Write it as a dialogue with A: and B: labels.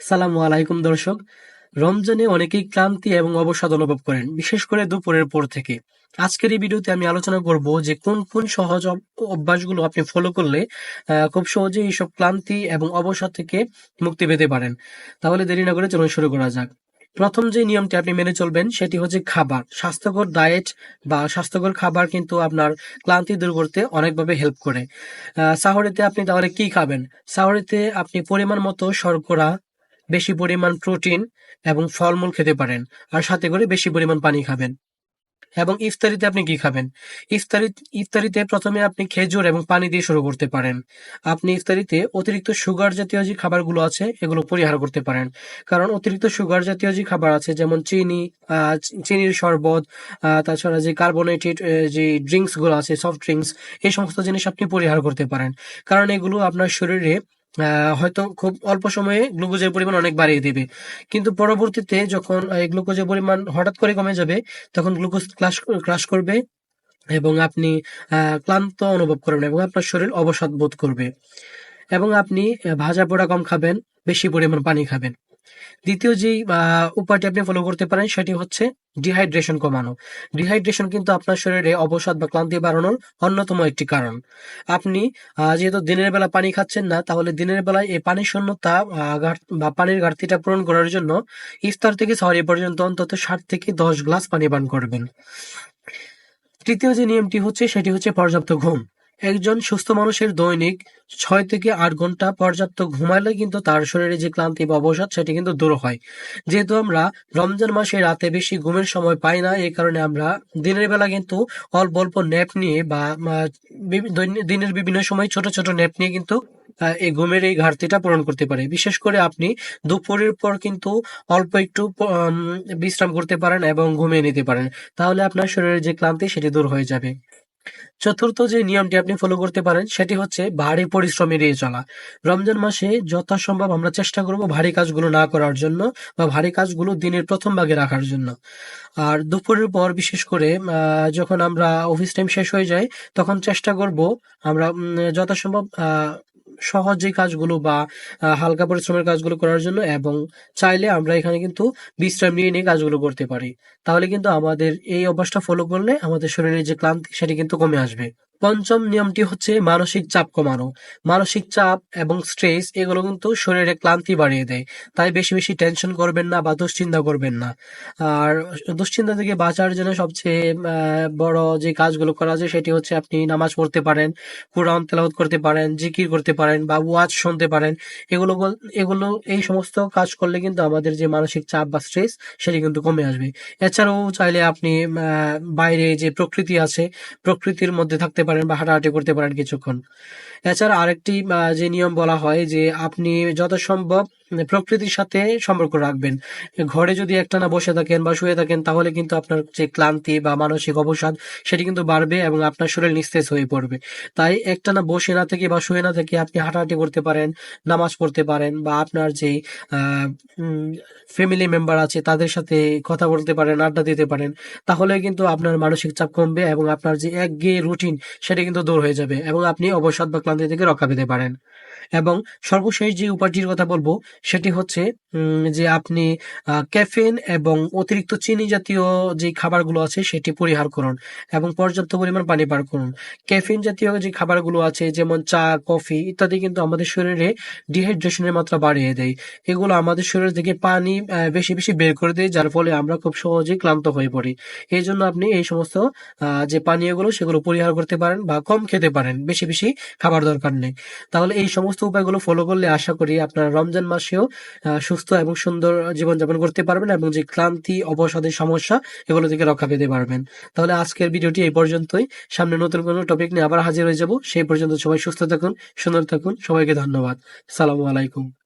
A: সালামু আলাইকুম, দর্শক। রমজানে অনেকেই ক্লান্তি এবং অবসাদ অনুভব করেন, বিশেষ করে দুপুরের পর থেকে। আজকের এই ভিডিওতে আমি আলোচনা করব যে কোন কোন সহজ অভ্যাসগুলো আপনি ফলো করলে খুব সহজে এইসব ক্লান্তি এবং অবসাদ থেকে মুক্তি পেতে পারেন। তাহলে দেরি না করে চলুন শুরু করা যাক। প্রথম যে নিয়মটি আপনি মেনে চলবেন, সেটি হচ্ছে খাবার। স্বাস্থ্যকর ডায়েট বা স্বাস্থ্যকর খাবার কিন্তু আপনার ক্লান্তি দূর করতে অনেকভাবে হেল্প করে। সাহরিতে আপনি তাহলে কি খাবেন? সাহরিতে আপনি পরিমাণ মতো শর্করা বেশি পরিমাণ প্রোটিন এবং ফলমূল খেতে পারেন আর সাথে করে বেশি পরিমাণ পানি খাবেন। এবং ইফতারিতে আপনি কি খাবেন? ইফতারি, ইফতারিতে প্রথমে আপনি খেজুর এবং পানি দিয়ে শুরু করতে পারেন। আপনি ইফতারিতে অতিরিক্ত সুগার জাতীয় যে খাবারগুলো আছে, এগুলো পরিহার করতে পারেন। কারণ অতিরিক্ত সুগার জাতীয় যে খাবার আছে, যেমন চিনি চিনির শরবত তাছাড়া যে কার্বোনেটেড যে ড্রিঙ্কসগুলো আছে সফট ড্রিঙ্কস এই সমস্ত জিনিস আপনি পরিহার করতে পারেন। কারণ এগুলো আপনার শরীরে হয়তো খুব অল্প সময়ে গ্লুকোজের পরিমাণ অনেক বাড়িয়ে দিবে। কিন্তু পরবর্তীতে যখন এই গ্লুকোজের পরিমাণ হঠাৎ করে কমে যাবে, তখন গ্লুকোজ ক্লাস ক্রাশ করবে এবং আপনি ক্লান্ত অনুভব করবেন এবং আপনার শরীর অবসাদ বোধ করবে। এবং আপনি ভাজা পোড়া কম খাবেন, বেশি পরিমাণ পানি খাবেন। দ্বিতীয় যে উপায়টি আপনি ফলো করতে পারেন সেটি হচ্ছে ডিহাইড্রেশন কমানো। ডিহাইড্রেশন কিন্তু আপনার শরীরে অবসাদ বা ক্লান্তি বাড়ানোর অন্যতম একটি কারণ। আপনি যেহেতু দিনের বেলা পানি খাচ্ছেন না, তাহলে দিনের বেলায় এই পানির শূন্যতা বা পানির ঘাটতিটা পূরণ করার জন্য ইফতার থেকে সরি পর্যন্ত অন্তত ষাট থেকে দশ গ্লাস পানি পান করবেন। তৃতীয় যে নিয়মটি হচ্ছে সেটি হচ্ছে পর্যাপ্ত ঘুম। একজন সুস্থ মানুষের দৈনিক ছয় থেকে আট ঘণ্টা পর্যাপ্ত ঘুমালে কিন্তু তার শরীরে যে ক্লান্তি বা অবসাদ, সেটি কিন্তু দূর হয়। যেহেতু আমরা রমজান মাসে রাতে বেশি ঘুমের সময় পাই না, এই কারণে আমরা দিনের বেলা কিন্তু অল্প অল্প ন্যাপ নিয়ে বা দিনের বিভিন্ন সময় ছোট ছোট ন্যাপ নিয়ে কিন্তু এই ঘুমের এই ঘাটতিটা পূরণ করতে পারে। বিশেষ করে আপনি দুপুরের পর কিন্তু অল্প একটু বিশ্রাম করতে পারেন এবং ঘুমিয়ে নিতে পারেন। তাহলে আপনার শরীরের যে ক্লান্তি, সেটি দূর হয়ে যাবে। চতুর্থ যে নিয়মটি আপনি ফলো করতে পারেন, সেটি হচ্ছে ভারী পরিশ্রম এড়িয়ে চলা। রমজান মাসে যথাসম্ভব আমরা চেষ্টা করব ভারী কাজগুলো না করার জন্য বা ভারী কাজগুলো দিনের প্রথম ভাগে রাখার জন্য। আর দুপুরের পর বিশেষ করে যখন আমরা অফিস টাইম শেষ হয়ে যায়, তখন চেষ্টা করব আমরা যথাসম্ভব সহজ যে কাজগুলো বা হালকা পরিশ্রমের কাজগুলো করার জন্য এবং চাইলে আমরা এখানে কিন্তু বিশ্রাম নিয়ে নিয়ে কাজগুলো করতে পারি। তাহলে কিন্তু আমাদের এই অভ্যাসটা ফলো করলে আমাদের শরীরের যে ক্লান্তি সেটি কিন্তু কমে আসবে। পঞ্চম নিয়মটি হচ্ছে মানসিক চাপ কমানো। মানসিক চাপ এবং স্ট্রেস, এগুলো কিন্তু শরীরে ক্লান্তি বাড়িয়ে দেয়। তাই বেশি বেশি টেনশন করবেন না বা দুশ্চিন্তা করবেন না। আর দুশ্চিন্তা থেকে বাঁচার জন্য সবচেয়ে বড় যে কাজগুলো করা যায় সেটি হচ্ছে আপনি নামাজ পড়তে পারেন, কোরআন তেলাওয়াত করতে পারেন, জিকির করতে পারেন বা ওয়াজ শুনতে পারেন। এগুলো এগুলো, এই সমস্ত কাজ করলে কিন্তু আমাদের যে মানসিক চাপ বা স্ট্রেস সেটি কিন্তু কমে আসবে। এছাড়াও চাইলে আপনি বাইরে যে প্রকৃতি আছে, প্রকৃতির মধ্যে থাকতে পারেন বা হাঁটাহাঁটি করতে পারেন কিছুক্ষণ। এছাড়া আরেকটি যে নিয়ম বলা হয় যে আপনি যথাসম্ভব প্রকৃতির সাথে সম্পর্ক রাখবেন। ঘরে যদি একটানা বসে থাকেন বা শুয়ে থাকেন, তাহলে কিন্তু আপনার যে ক্লান্তি বা মানসিক অবসাদ, সেটি কিন্তু বাড়বে এবং আপনার শরীর নিস্তেজ হয়ে পড়বে। তাই একটানা বসে না থেকে বা শুয়ে না থেকে আপনি হাঁটাহাঁটি করতে পারেন, নামাজ পড়তে পারেন বা আপনার যে ফ্যামিলি মেম্বার আছে, তাদের সাথে কথা বলতে পারেন, আড্ডা দিতে পারেন, তাহলে কিন্তু আপনার মানসিক চাপ কমবে এবং আপনার যে একঘেয়ে রুটিন সেটা কিন্তু দূর হয়ে যাবে এবং আপনি অবসাদ বা ক্লান্তি থেকে রক্ষা পেতে পারেন। এবং সর্বশেষ যে উপায়টির কথা বলব, সেটি হচ্ছে যে আপনি ক্যাফেন এবং অতিরিক্ত চিনি জাতীয় যে খাবারগুলো আছে, সেটি পরিহার করুন এবং পর্যাপ্ত পরিমাণ পানি পান করুন। ক্যাফিন জাতীয় যে খাবারগুলো আছে, যেমন চা, কফি ইত্যাদি কিন্তু আমাদের শরীরে ডিহাইড্রেশনের মাত্রা বাড়িয়ে দেয়। এগুলো আমাদের শরীর থেকে পানি বেশি বেশি বের করে দেয়, যার ফলে আমরা খুব সহজেই ক্লান্ত হয়ে পড়ি। এই জন্য আপনি এই সমস্ত যে পানীয়গুলো, সেগুলো পরিহার করতে পারেন। বা কম খেতে পারেন, বেশি বেশি খাবার দরকার নেই। তাহলে এই সমস্ত উপায়গুলো ফলো করলে আশা করি আপনারা রমজান মাসেও সুস্থ এবং সুন্দর জীবনযাপন করতে পারবেন এবং যে ক্লান্তি, অবসাদের সমস্যা, এগুলো থেকে রক্ষা পেতে পারবেন। তাহলে আজকের ভিডিওটি এই পর্যন্তই। সামনে নতুন কোনো টপিক নিয়ে আবার হাজির হয়ে যাব। সেই পর্যন্ত সবাই সুস্থ থাকুন, সুন্দর থাকুন। সবাইকে ধন্যবাদ। সালামু আলাইকুম।